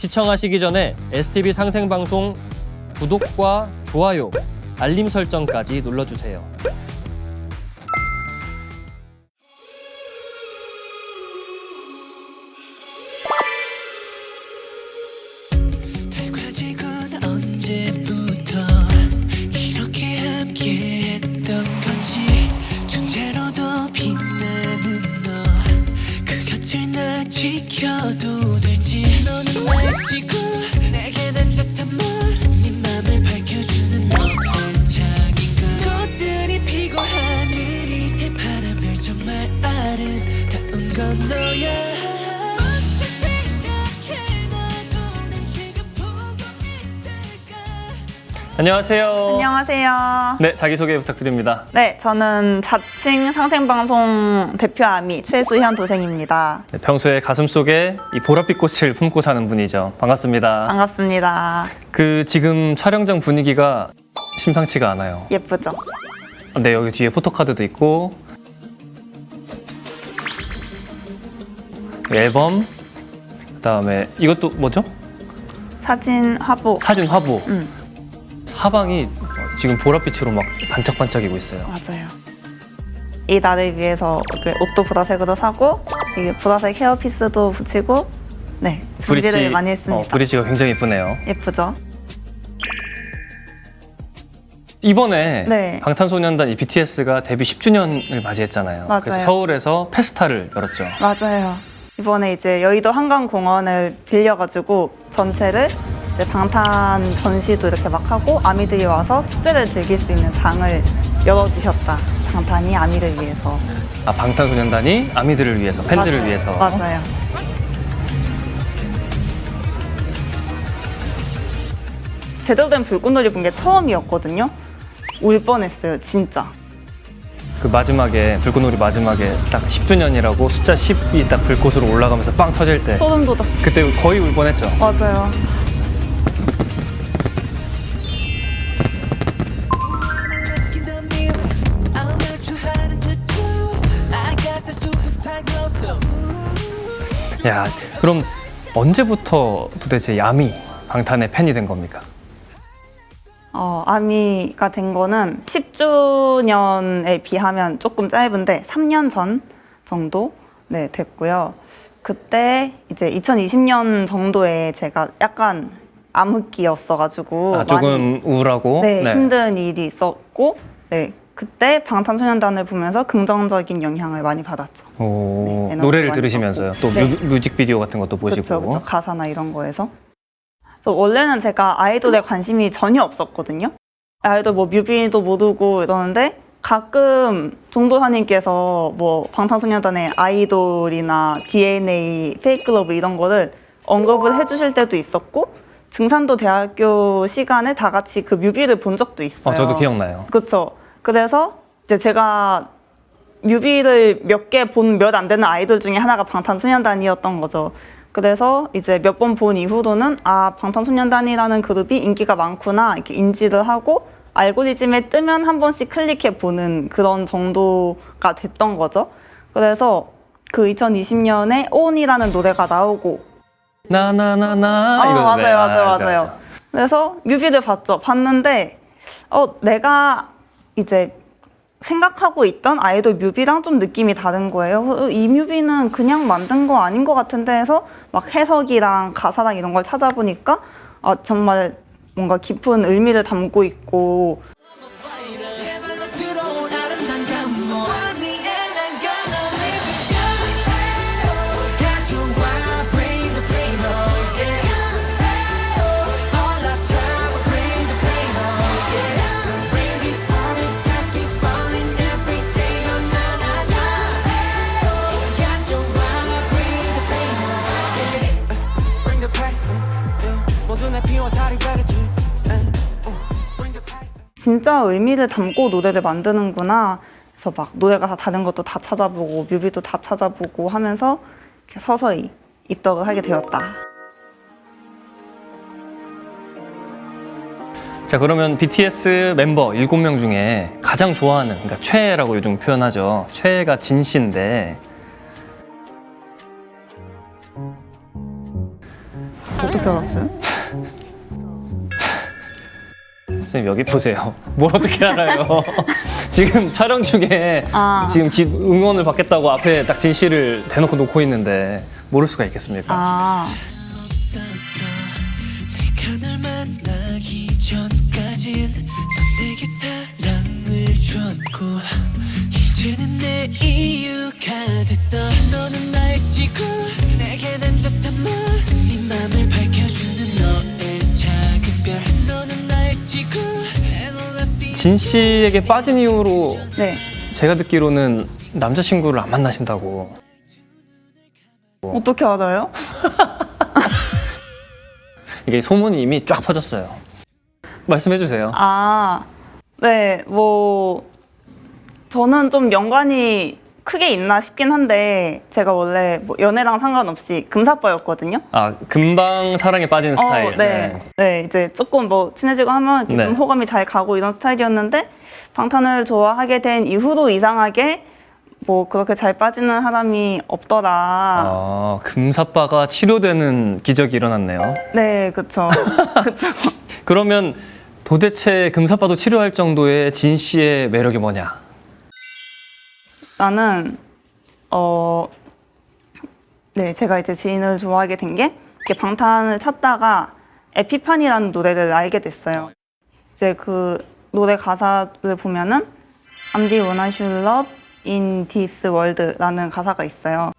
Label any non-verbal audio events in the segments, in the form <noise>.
시청하시기 전에 STV 상생방송 구독과 좋아요, 알림 설정까지 눌러주세요. 안녕하세요. 안녕하세요. 네, 자기소개 부탁드립니다. 네, 저는 자칭 상생방송 대표 아미 최수현 도생입니다. 네, 평소에 가슴 속에 이 보랏빛 꽃을 품고 사는 분이죠. 반갑습니다. 반갑습니다. 그 지금 촬영장 분위기가 심상치가 않아요. 예쁘죠? 네, 여기 뒤에 포토카드도 있고 앨범 그다음에 이것도 뭐죠? 사진 화보. 사진 화보. 음. 사방이 지금 보랏빛으로 막 반짝반짝이고 있어요. 맞아요. 이 날을 위해서 그 옷도 보라색으로 사고 보라색 헤어피스도 붙이고 네 준비를 많이 했습니다. 어, 브릿지가 굉장히 예쁘네요. 예쁘죠? 이번에 네. 방탄소년단 이 BTS가 데뷔 10주년을 맞이했잖아요. 맞아요. 그래서 서울에서 페스타를 열었죠. 맞아요. 이번에 이제 여의도 한강공원을 빌려가지고 전체를 이제 방탄 전시도 이렇게 막 하고 아미들이 와서 축제를 즐길 수 있는 장을 열어주셨다. 방탄이 아미를 위해서. 아, 방탄소년단이 아미들을 위해서, 팬들을 맞아요. 위해서. 맞아요. 제대로 된 불꽃놀이 본 게 처음이었거든요. 울 뻔했어요, 진짜. 그 마지막에 불꽃놀이 마지막에 딱 10주년이라고 숫자 10이 딱 불꽃으로 올라가면서 빵 터질 때 소름 돋았어. 그때 거의 울 뻔했죠. 맞아요. 야, 그럼 언제부터 도대체 야미 방탄의 팬이 된 겁니까? 어, 아미가 된 거는 10주년에 비하면 조금 짧은데 3년 전 정도 네, 됐고요. 그때 이제 2020년 정도에 제가 약간 암흑기였어가지고 아, 조금 우울하고 네, 힘든 일이 있었고 네, 그때 방탄소년단을 보면서 긍정적인 영향을 많이 받았죠. 오, 네, 에너지 노래를 많이 들으시면서요. 또 네. 뮤, 뮤직비디오 같은 것도 보시고. 그렇죠, 그렇죠. 가사나 이런 거에서. 그래서 원래는 제가 아이돌에 관심이 전혀 없었거든요. 아이돌 뭐 뮤비도 모르고 이러는데 가끔 종도사님께서 뭐 방탄소년단의 아이돌이나 DNA, 페이크러브 이런 거를 언급을 해주실 때도 있었고 증산도 대학교 시간에 다 같이 그 뮤비를 본 적도 있어요. 어, 저도 기억나요. 그렇죠. 그래서 이제 제가 뮤비를 몇 개 본 몇 안 되는 아이돌 중에 하나가 방탄소년단이었던 거죠. 그래서 이제 몇 번 본 이후로는 아 방탄소년단이라는 그룹이 인기가 많구나 이렇게 인지를 하고 알고리즘에 뜨면 한 번씩 클릭해 보는 그런 정도가 됐던 거죠. 그래서 그 2020년에 온이라는 노래가 나오고 나나나나 어, 이거 맞아요, 네, 맞아요, 알죠, 맞아요. 알죠. 그래서 뮤비를 봤죠. 봤는데 어 내가 이제 생각하고 있던 아이돌 뮤비랑 좀 느낌이 다른 거예요. 어, 이 뮤비는 그냥 만든 거 아닌 것 같은데 해서 막 해석이랑 가사랑 이런 걸 찾아보니까 아, 정말 뭔가 깊은 의미를 담고 있고 진짜 의미를 담고 노래를 만드는구나. 그래서 막 노래 가사 다른 것도 다 찾아보고 뮤비도 다 찾아보고 하면서 서서히 입덕을 하게 되었다. 자 그러면 BTS 멤버 7명 중에 가장 좋아하는 그러니까 최애라고 요즘 표현하죠. 최애가 진 씨인데 어떻게 알았어요? 선생님 여기 보세요. <laughs> 뭘 어떻게 알아요? <laughs> 지금 촬영 중에 아. 지금 기- 응원을 받겠다고 앞에 딱 진실을 대놓고 놓고 있는데 모를 수가 있겠습니까? 아, 내가 널 만나기 전까진 넌 내게 사랑을 줬고 이제는 내 이유가 됐어 너는 나의 지구 내게 난 just a moon 네 맘을 밝혀 진 씨에게 빠진 이후로 네. 제가 듣기로는 남자친구를 안 만나신다고. 어떻게 알아요? <laughs> 이게 소문이 이미 쫙 퍼졌어요. 말씀해 주세요. 아, 네, 뭐, 저는 좀 연관이 크게 있나 싶긴 한데, 제가 원래 뭐 연애랑 상관없이 금사빠였거든요. 아 금방 사랑에 빠지는 스타일. 어, 네. 네. 이제 조금 뭐 친해지고 하면 이렇게 네. 좀 호감이 잘 가고 이런 스타일이었는데, 방탄을 좋아하게 된 이후로 이상하게 뭐 그렇게 잘 빠지는 사람이 없더라. 아 금사빠가 치료되는 기적이 일어났네요. 네. 그쵸. <laughs> 그러면 도대체 금사빠도 치료할 정도의 진 씨의 매력이 뭐냐? 나는 어, 네, 제가 이제 지인을 좋아하게 된 게 방탄을 찾다가 에피판이라는 노래를 알게 됐어요. 이제 그 노래 가사를 보면은 I'm the one I should love in this world라는 가사가 있어요.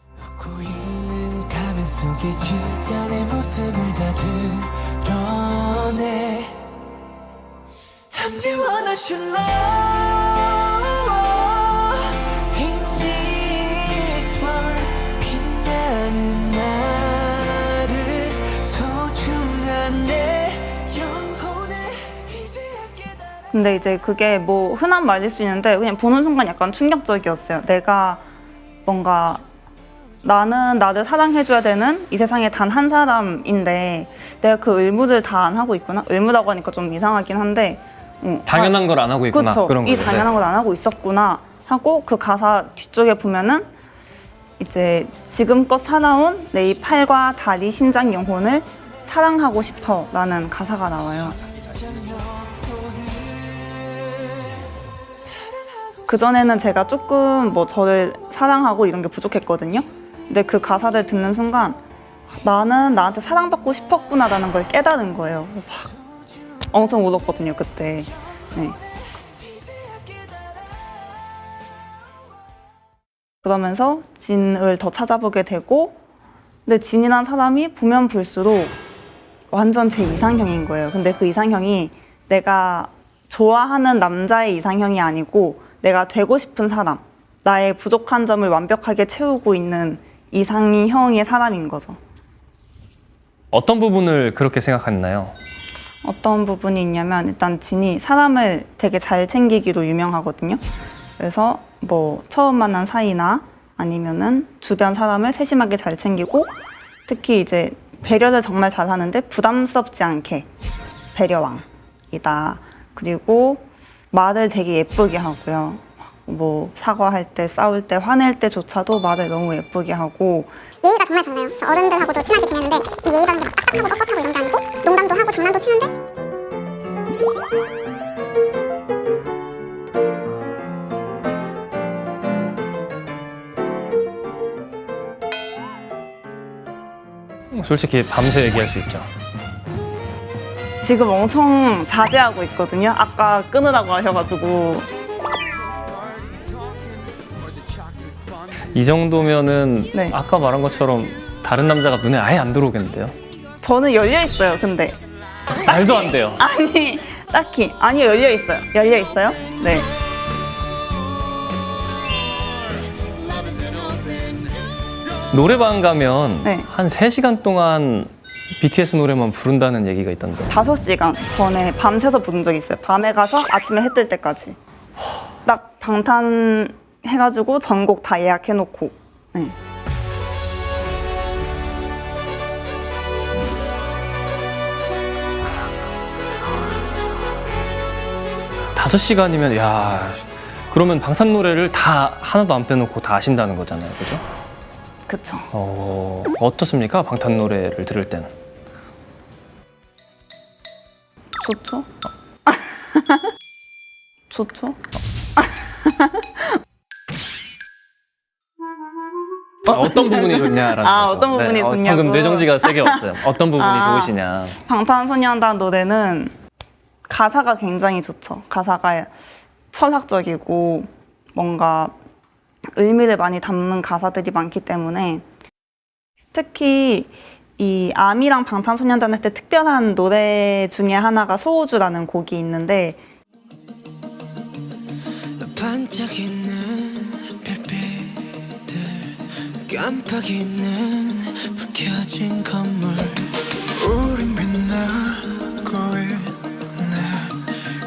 근데 이제 그게 뭐 흔한 말일 수 있는데 그냥 보는 순간 약간 충격적이었어요. 내가 뭔가 나는 나를 사랑해줘야 되는 이 세상에 단 한 사람인데 내가 그 의무를 다 안 하고 있구나. 의무라고 하니까 좀 이상하긴 한데 응, 당연한 걸 안 하고 있구나 그쵸. 그런 이 거죠. 당연한 걸 안 하고 있었구나 하고 그 가사 뒤쪽에 보면은 이제 지금껏 살아온 내 이 팔과 다리, 심장, 영혼을 사랑하고 싶어라는 가사가 나와요. 그 전에는 제가 조금 뭐 저를 사랑하고 이런 게 부족했거든요. 근데 그 가사를 듣는 순간 나는 나한테 사랑받고 싶었구나라는 걸 깨달은 거예요. 막 엄청 울었거든요 그때. 네. 그러면서 진을 더 찾아보게 되고, 근데 진이란 사람이 보면 볼수록 완전 제 이상형인 거예요. 근데 그 이상형이 내가 좋아하는 남자의 이상형이 아니고 내가 되고 싶은 사람, 나의 부족한 점을 완벽하게 채우고 있는 이상형의 사람인 거죠. 어떤 부분을 그렇게 생각했나요? 어떤 부분이 있냐면 일단 진이 사람을 되게 잘 챙기기로 유명하거든요. 그래서 뭐 처음 만난 사이나 아니면은 주변 사람을 세심하게 잘 챙기고 특히 이제 배려를 정말 잘하는데 부담스럽지 않게 배려왕이다. 그리고 말을 되게 예쁘게 하고요. 뭐 사과할 때, 싸울 때, 화낼 때조차도 말을 너무 예쁘게 하고 예의가 정말 달라요. 저 어른들하고도 친하게 지내는데 이 예의라는 게막 딱딱하고 뻣뻣하고 이런 게 아니고 농담도 하고 장난도 치는데 솔직히 밤새 얘기할 수 있죠. 지금 엄청 자제하고 있거든요. 아까 끊으라고 하셔가지고 이 정도면은 네. 아까 말한 것처럼 다른 남자가 눈에 아예 안 들어오겠는데요? 저는 열려 있어요. 근데 말도 안 돼요. <laughs> 아니 딱히 아니 열려 있어요. 열려 있어요? 네. 노래방 가면 네. 한 3시간 동안 BTS 노래만 부른다는 얘기가 있던데. 5시간 전에 밤새서 부른 적이 있어요. 밤에 가서 아침에 해 뜰 때까지. 딱 방탄 해가지고 전곡 다 예약해놓고. 네. 다섯 시간이면 야 그러면 방탄 노래를 다 하나도 안 빼놓고 다 아신다는 거잖아요, 그죠? 그쵸. 어, 어떻습니까? 방탄 노래를 들을 땐. 좋죠? <laughs> 좋죠? 아, 어떤 부분이 좋냐라는 아, 거죠. 어떤 부분이 어, 좋냐고. 방금 뇌정지가 세게 왔어요. 어떤 부분이 아. 좋으시냐. 방탄소년단 노래는 가사가 굉장히 좋죠. 가사가 철학적이고 뭔가 의미를 많이 담는 가사들이 많기 때문에 특히 이 아미랑 방탄소년단 할때 특별한 노래 중에 하나가 소우주라는 곡이 있는데 반짝이는 별빛들 깜빡이는 불 켜진 건물. 우린 빛나고 있네.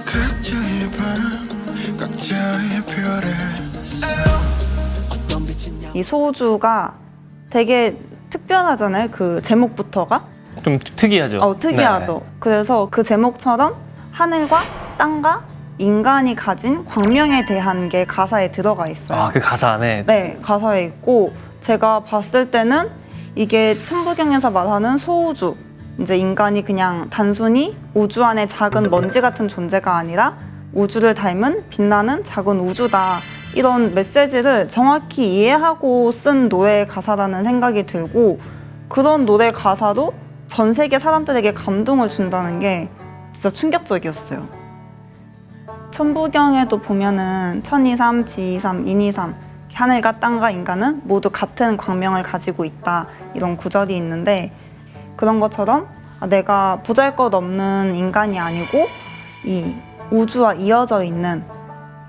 각자의 방 각자의 빛이냐 이 소우주가 되게 특별하잖아요. 그 제목부터가. 좀 특이하죠. 어, 특이하죠. 네. 그래서 그 제목처럼 하늘과 땅과 인간이 가진 광명에 대한 게 가사에 들어가 있어요. 아, 그 가사 안에 네, 가사에 있고 제가 봤을 때는 이게 천부경에서 말하는 소우주. 이제 인간이 그냥 단순히 우주 안에 작은 먼지 같은 존재가 아니라 우주를 닮은 빛나는 작은 우주다. 이런 메시지를 정확히 이해하고 쓴 노래 가사라는 생각이 들고 그런 노래 가사도 전 세계 사람들에게 감동을 준다는 게 진짜 충격적이었어요. 천부경에도 보면은 천이삼, 지이삼, 인이삼 하늘과 땅과 인간은 모두 같은 광명을 가지고 있다 이런 구절이 있는데 그런 것처럼 아, 내가 보잘것없는 인간이 아니고 이 우주와 이어져 있는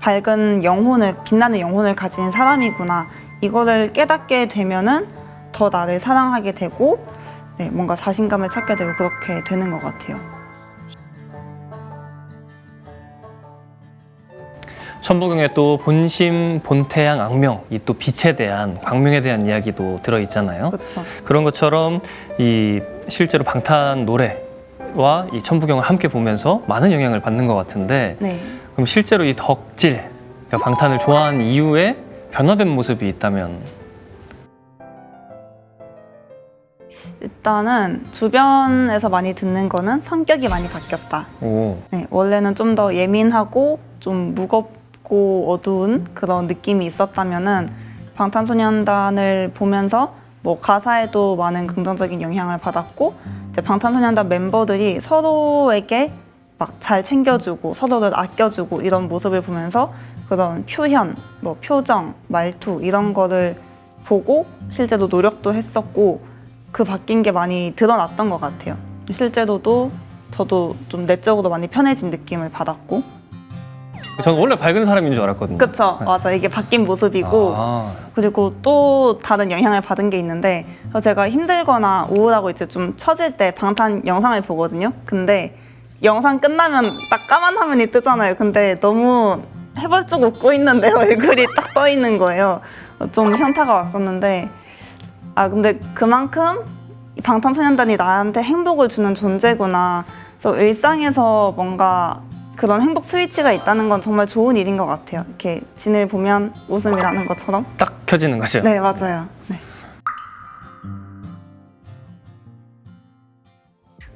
밝은 영혼을 빛나는 영혼을 가진 사람이구나 이거를 깨닫게 되면은 더 나를 사랑하게 되고 네, 뭔가 자신감을 찾게 되고 그렇게 되는 것 같아요. 천부경에 또 본심, 본태양, 악명, 이 또 빛에 대한 광명에 대한 이야기도 들어 있잖아요. 그렇죠. 그런 것처럼 이 실제로 방탄 노래 와 이 천부경을 함께 보면서 많은 영향을 받는 것 같은데 네. 그럼 실제로 이 덕질, 그러니까 방탄을 좋아한 이후에 변화된 모습이 있다면 일단은 주변에서 많이 듣는 거는 성격이 많이 바뀌었다. 오, 네, 원래는 좀 더 예민하고 좀 무겁고 어두운 그런 느낌이 있었다면은 방탄소년단을 보면서 뭐 가사에도 많은 긍정적인 영향을 받았고 이제 방탄소년단 멤버들이 서로에게 막 잘 챙겨주고 서로를 아껴주고 이런 모습을 보면서 그런 표현, 뭐 표정, 말투 이런 거를 보고 실제로 노력도 했었고 그 바뀐 게 많이 드러났던 것 같아요. 실제로도 저도 좀 내적으로 많이 편해진 느낌을 받았고 저는 원래 밝은 사람인 줄 알았거든요. 그쵸. 맞아. 이게 바뀐 모습이고. 아, 그리고 또 다른 영향을 받은 게 있는데 그래서 제가 힘들거나 우울하고 이제 좀 처질 때 방탄 영상을 보거든요. 근데 영상 끝나면 딱 까만 화면이 뜨잖아요. 근데 너무 해벌쭉 웃고 있는데 <laughs> 얼굴이 딱 떠 있는 거예요. 좀 현타가 왔었는데. 아 근데 그만큼 이 방탄소년단이 나한테 행복을 주는 존재구나. 그래서 일상에서 뭔가 그런 행복 스위치가 있다는 건 정말 좋은 일인 것 같아요. 이렇게 진을 보면 웃음이 나는 것처럼. 딱 켜지는 거죠. 네, 맞아요. 네.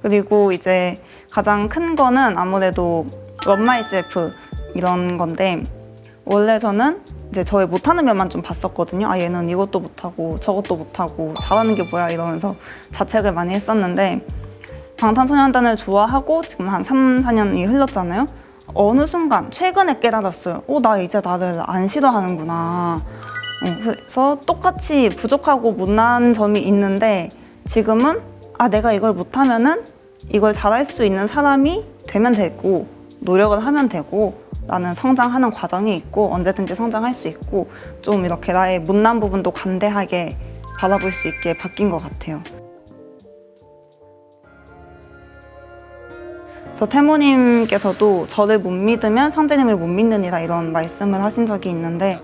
그리고 이제 가장 큰 거는 아무래도 런마이셀프 이런 건데 원래 저는 이제 저의 못하는 면만 좀 봤었거든요. 아 얘는 이것도 못하고 저것도 못하고 잘하는 게 뭐야 이러면서 자책을 많이 했었는데 방탄소년단을 좋아하고 지금 한 3, 4년이 흘렀잖아요. 어느 순간 최근에 깨달았어요. 어, 나 이제 나를 안 싫어하는구나. 어, 그래서 똑같이 부족하고 못난 점이 있는데 지금은 아 내가 이걸 못하면은 이걸 잘할 수 있는 사람이 되면 되고 노력을 하면 되고 나는 성장하는 과정이 있고 언제든지 성장할 수 있고 좀 이렇게 나의 못난 부분도 관대하게 바라볼 수 있게 바뀐 것 같아요. 저 태모님께서도 저를 못 믿으면 상제님을 못 믿느니라 이런 말씀을 하신 적이 있는데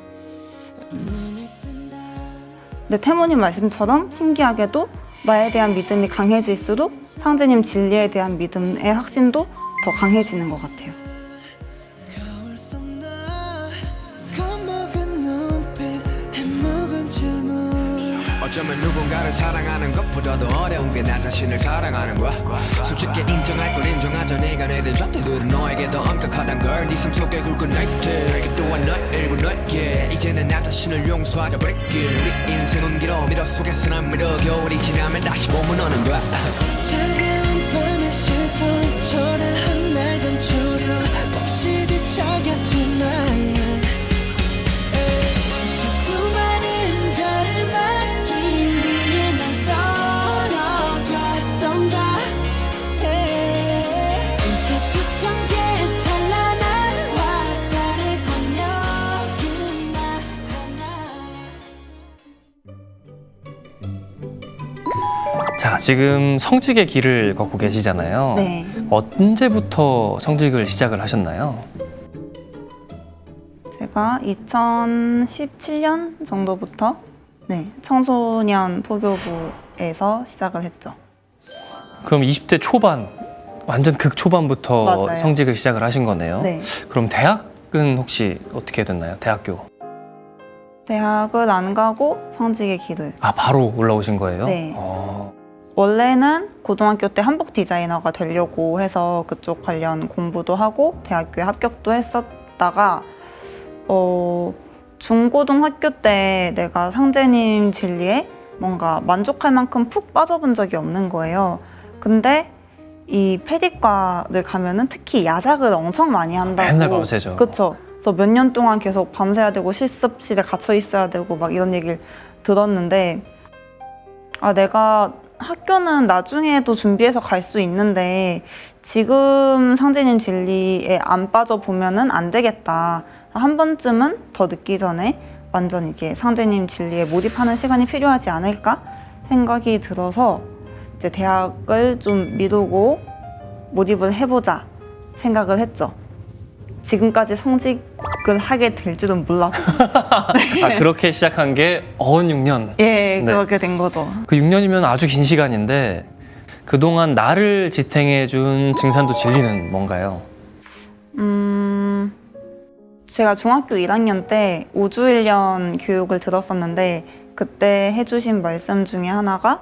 근데 태모님 말씀처럼 신기하게도 나에 대한 믿음이 강해질수록 상제님 진리에 대한 믿음의 확신도 더 강해지는 것 같아요. 어쩌면 누군가를 사랑하는 것보다도 어려운 게 나 자신을 사랑하는 거야. 솔직히 인정할 건 인정하자. 네가 내든 잣대들은 너에게 더 엄격하단 걸네 삶 속에 굵은 나이트 이게 또한 너 일부 너에게. 이제는 나 자신을 용서하자 break 우리 인생은 길어 미러 속에서 난 미러 겨울이 지나면 다시 봄은 오는 거야? 차가운 밤의 시선 초라한 날 감추려 없이 뒤척였지 지금 성직의 길을 걷고 계시잖아요. 네. 언제부터 성직을 시작을 하셨나요? 제가 2017년 정도부터 네, 청소년 포교부에서 시작을 했죠. 그럼 20대 초반, 완전 극 초반부터 맞아요. 성직을 시작을 하신 거네요. 네. 그럼 대학은 혹시 어떻게 됐나요? 대학교. 대학을 안 가고 성직의 길을 아, 바로 올라오신 거예요? 네. 어, 원래는 고등학교 때 한복 디자이너가 되려고 해서 그쪽 관련 공부도 하고 대학교에 합격도 했었다가 어 중고등학교 때 내가 상제님 진리에 뭔가 만족할 만큼 푹 빠져본 적이 없는 거예요. 근데 이 패디과를 가면은 특히 야작을 엄청 많이 한다고. 맨날 밤새죠. 그쵸. 그래서 몇 년 동안 계속 밤새야 되고 실습실에 갇혀 있어야 되고 막 이런 얘기를 들었는데 아 내가 학교는 나중에도 준비해서 갈 수 있는데 지금 상제님 진리에 안 빠져 보면은 안 되겠다. 한 번쯤은 더 늦기 전에 완전 이게 상제님 진리에 몰입하는 시간이 필요하지 않을까 생각이 들어서 이제 대학을 좀 미루고 몰입을 해보자 생각을 했죠. 지금까지 성직 을 하게 될 줄은 몰랐어요. 아, 그렇게 시작한 게 어언 6년. 예, 네. 그렇게 된 거죠. 그 6년이면 아주 긴 시간인데 그동안 나를 지탱해 준 증산도 진리는 뭔가요? 음, 제가 중학교 1학년 때 우주일련 교육을 들었었는데 그때 해주신 말씀 중에 하나가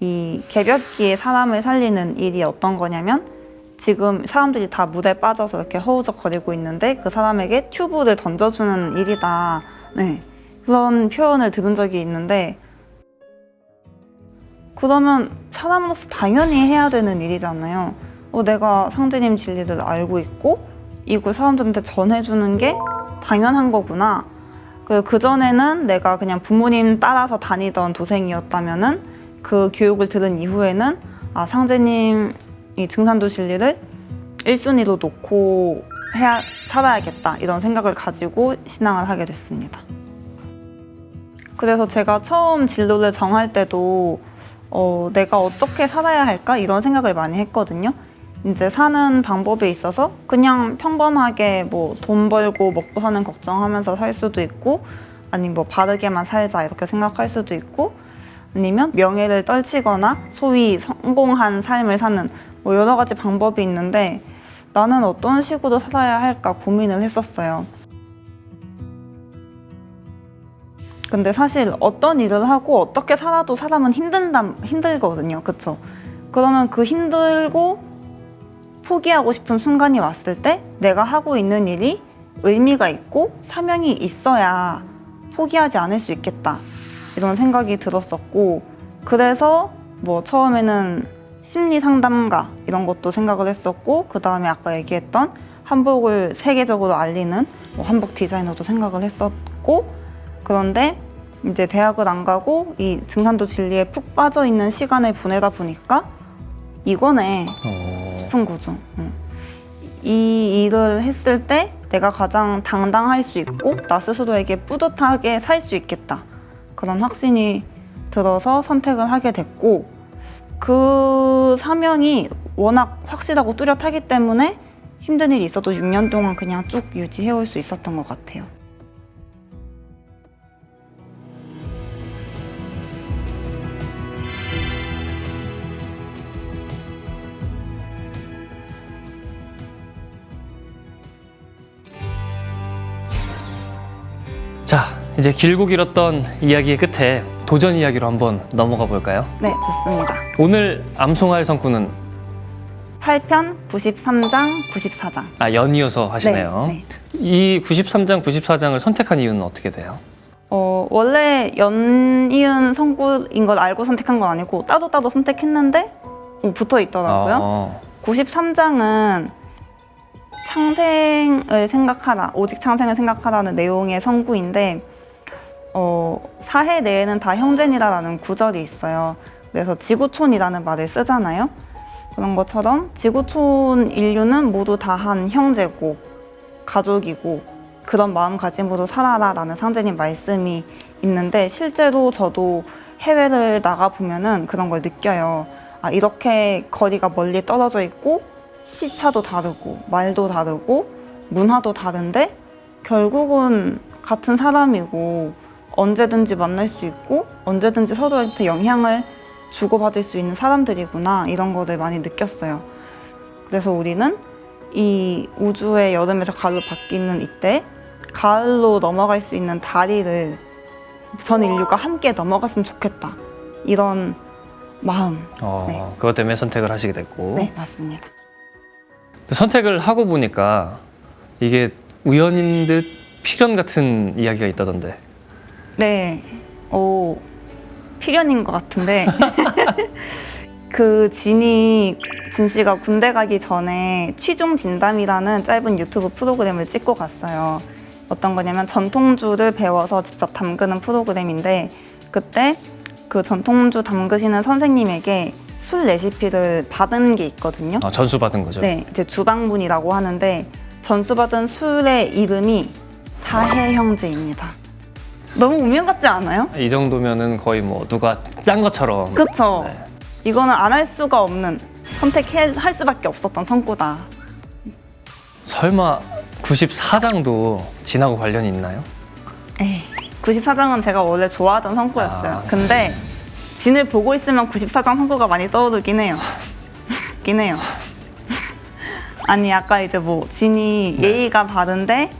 이 개벽기에 사람을 살리는 일이 어떤 거냐면 지금 사람들이 다 물에 빠져서 이렇게 허우적거리고 있는데 그 사람에게 튜브를 던져주는 일이다. 네. 그런 표현을 들은 적이 있는데 그러면 사람으로서 당연히 해야 되는 일이잖아요. 어, 내가 상제님 진리를 알고 있고 이걸 사람들한테 전해주는 게 당연한 거구나. 그 그전에는 내가 그냥 부모님 따라서 다니던 도생이었다면은 그 교육을 들은 이후에는 아, 상제님 이 증산도 진리를 1순위로 놓고 해야, 살아야겠다. 이런 생각을 가지고 신앙을 하게 됐습니다. 그래서 제가 처음 진로를 정할 때도 어, 내가 어떻게 살아야 할까 이런 생각을 많이 했거든요. 이제 사는 방법에 있어서 그냥 평범하게 뭐 돈 벌고 먹고 사는 걱정하면서 살 수도 있고 아니면 뭐 바르게만 살자 이렇게 생각할 수도 있고 아니면 명예를 떨치거나 소위 성공한 삶을 사는 뭐 여러 가지 방법이 있는데 나는 어떤 식으로 살아야 할까 고민을 했었어요. 근데 사실 어떤 일을 하고 어떻게 살아도 사람은 힘든다 힘들거든요. 그렇죠? 그러면 그 힘들고 포기하고 싶은 순간이 왔을 때 내가 하고 있는 일이 의미가 있고 사명이 있어야 포기하지 않을 수 있겠다. 이런 생각이 들었었고 그래서 뭐 처음에는 심리 상담가 이런 것도 생각을 했었고 그 다음에 아까 얘기했던 한복을 세계적으로 알리는 뭐 한복 디자이너도 생각을 했었고 그런데 이제 대학을 안 가고 이 증산도 진리에 푹 빠져 있는 시간을 보내다 보니까 이거네 어, 싶은 거죠. 응. 이 일을 했을 때 내가 가장 당당할 수 있고 나 스스로에게 뿌듯하게 살 수 있겠다. 그런 확신이 들어서 선택을 하게 됐고 그 사명이 워낙 확실하고 뚜렷하기 때문에 힘든 일이 있어도 6년 동안 그냥 쭉 유지해 올 수 있었던 것 같아요. 자, 이제 길고 길었던 이야기의 끝에 도전 이야기로 한번 넘어가 볼까요? 네, 좋습니다. 오늘 암송할 성구는 8편 93장, 94장. 아, 연이어서 하시네요. 네, 이 93장, 94장을 선택한 이유는 어떻게 돼요? 어, 원래 연이은 성구인 걸 알고 선택한 건 아니고 따도 따도 선택했는데 어, 붙어 있더라고요. 어, 93장은 창생을 생각하라, 오직 창생을 생각하라는 내용의 성구인데 어, 사해 내에는 다 형제니라라는 구절이 있어요. 그래서 지구촌이라는 말을 쓰잖아요. 그런 것처럼 지구촌 인류는 모두 다 한 형제고 가족이고 그런 마음가짐으로 살아라라는 상제님 말씀이 있는데 실제로 저도 해외를 나가 보면은 그런 걸 느껴요. 아 이렇게 거리가 멀리 떨어져 있고 시차도 다르고 말도 다르고 문화도 다른데 결국은 같은 사람이고 언제든지 만날 수 있고 언제든지 서로한테 영향을 주고받을 수 있는 사람들이구나 이런 거를 많이 느꼈어요. 그래서 우리는 이 우주의 여름에서 가을로 바뀌는 이때 가을로 넘어갈 수 있는 다리를 전 인류가 함께 넘어갔으면 좋겠다 이런 마음 어, 네. 그것 때문에 선택을 하시게 됐고. 네 맞습니다. 선택을 하고 보니까 이게 우연인 듯 필연 같은 이야기가 있다던데. 네, 오 필연인 것 같은데 <laughs> 그 진이 진 씨가 군대 가기 전에 취중 진담이라는 짧은 유튜브 프로그램을 찍고 갔어요. 어떤 거냐면 전통주를 배워서 직접 담그는 프로그램인데 그때 그 전통주 담그시는 선생님에게 술 레시피를 받은 게 있거든요. 어, 전수 받은 거죠. 네, 이제 주방문이라고 하는데 전수받은 술의 이름이 사해 형제입니다. 너무 운명 같지 않아요? 이 정도면은 거의 뭐 누가 짠 것처럼. 그쵸? 네. 이거는 안 할 수가 없는 선택할 수밖에 없었던 성구다. 설마 94장도 진하고 관련이 있나요? 에이, 94장은 제가 원래 좋아하던 성구였어요. 아. 근데 진을 보고 있으면 94장 성구가 많이 떠오르긴 해요. <laughs> 긴 해요. <laughs> 아니 아까 이제 뭐 진이 네. 예의가 바른데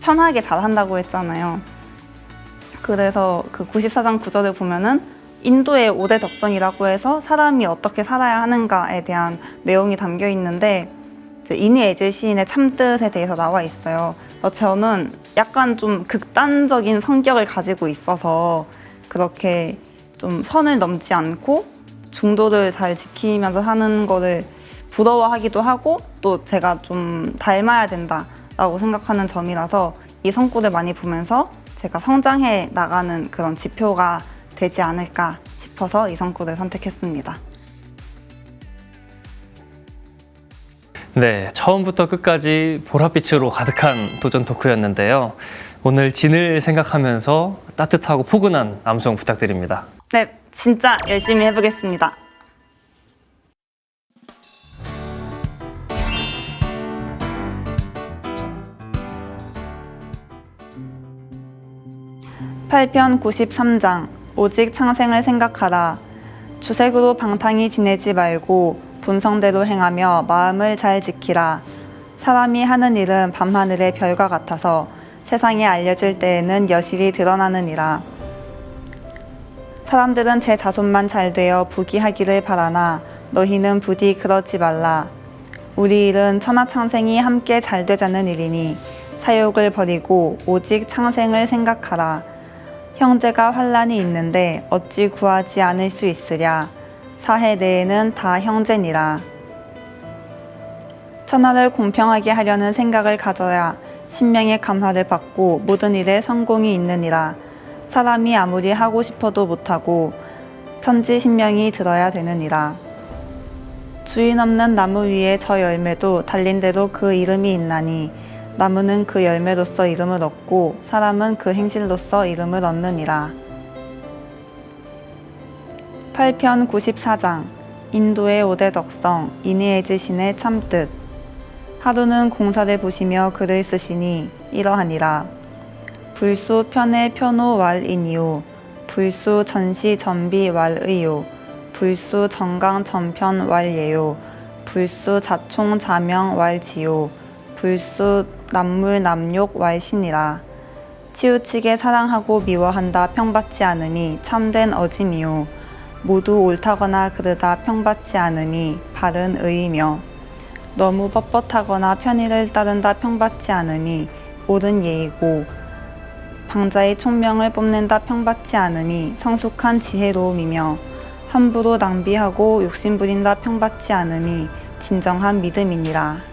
편하게 잘한다고 했잖아요. 그래서 그 94장 구절을 보면은 인도의 5대 덕성이라고 해서 사람이 어떻게 살아야 하는가에 대한 내용이 담겨 있는데 이니 에즈 시인의 참뜻에 대해서 나와 있어요. 어, 저는 약간 좀 극단적인 성격을 가지고 있어서 그렇게 좀 선을 넘지 않고 중도를 잘 지키면서 사는 거를 부러워하기도 하고 또 제가 좀 닮아야 된다라고 생각하는 점이라서 이 성구를 많이 보면서 제가 성장해 나가는 그런 지표가 되지 않을까 싶어서 이 성구를 선택했습니다. 네, 처음부터 끝까지 보랏빛으로 가득한 도전 토크였는데요. 오늘 진을 생각하면서 따뜻하고 포근한 암송 부탁드립니다. 네, 진짜 열심히 해보겠습니다. 팔편 93장 오직 창생을 생각하라 주색으로 방탕히 지내지 말고 본성대로 행하며 마음을 잘 지키라 사람이 하는 일은 밤하늘의 별과 같아서 세상에 알려질 때에는 여실히 드러나느니라 사람들은 제 자손만 잘 되어 부귀하기를 바라나 너희는 부디 그러지 말라. 우리 일은 천하창생이 함께 잘 되자는 일이니 사욕을 버리고 오직 창생을 생각하라. 형제가 환란이 있는데 어찌 구하지 않을 수 있으랴. 사해 내에는 다 형제니라. 천하를 공평하게 하려는 생각을 가져야 신명의 감화를 받고 모든 일에 성공이 있느니라. 사람이 아무리 하고 싶어도 못하고 천지 신명이 들어야 되느니라. 주인 없는 나무 위에 저 열매도 달린 대로 그 이름이 있나니 나무는 그 열매로서 이름을 얻고 사람은 그 행실로서 이름을 얻느니라. 8편 94장 인도의 5대 덕성 이니에즈 신의 참뜻. 하루는 공사를 보시며 글을 쓰시니 이러하니라. 불수 편의 편호 왈이니요. 불수 전시 전비 왈의요. 불수 정강 전편 왈예요. 불수 자총 자명 왈지요 불수 남물 남욕 왈신이라. 치우치게 사랑하고 미워한다 평받지 않음이 참된 어짐이요. 모두 옳다거나 그르다 평받지 않음이 바른 의이며. 너무 뻣뻣하거나 편의를 따른다 평받지 않음이 옳은 예이고. 방자의 총명을 뽐낸다 평받지 않음이 성숙한 지혜로움이며. 함부로 낭비하고 욕심부린다 평받지 않음이 진정한 믿음이니라.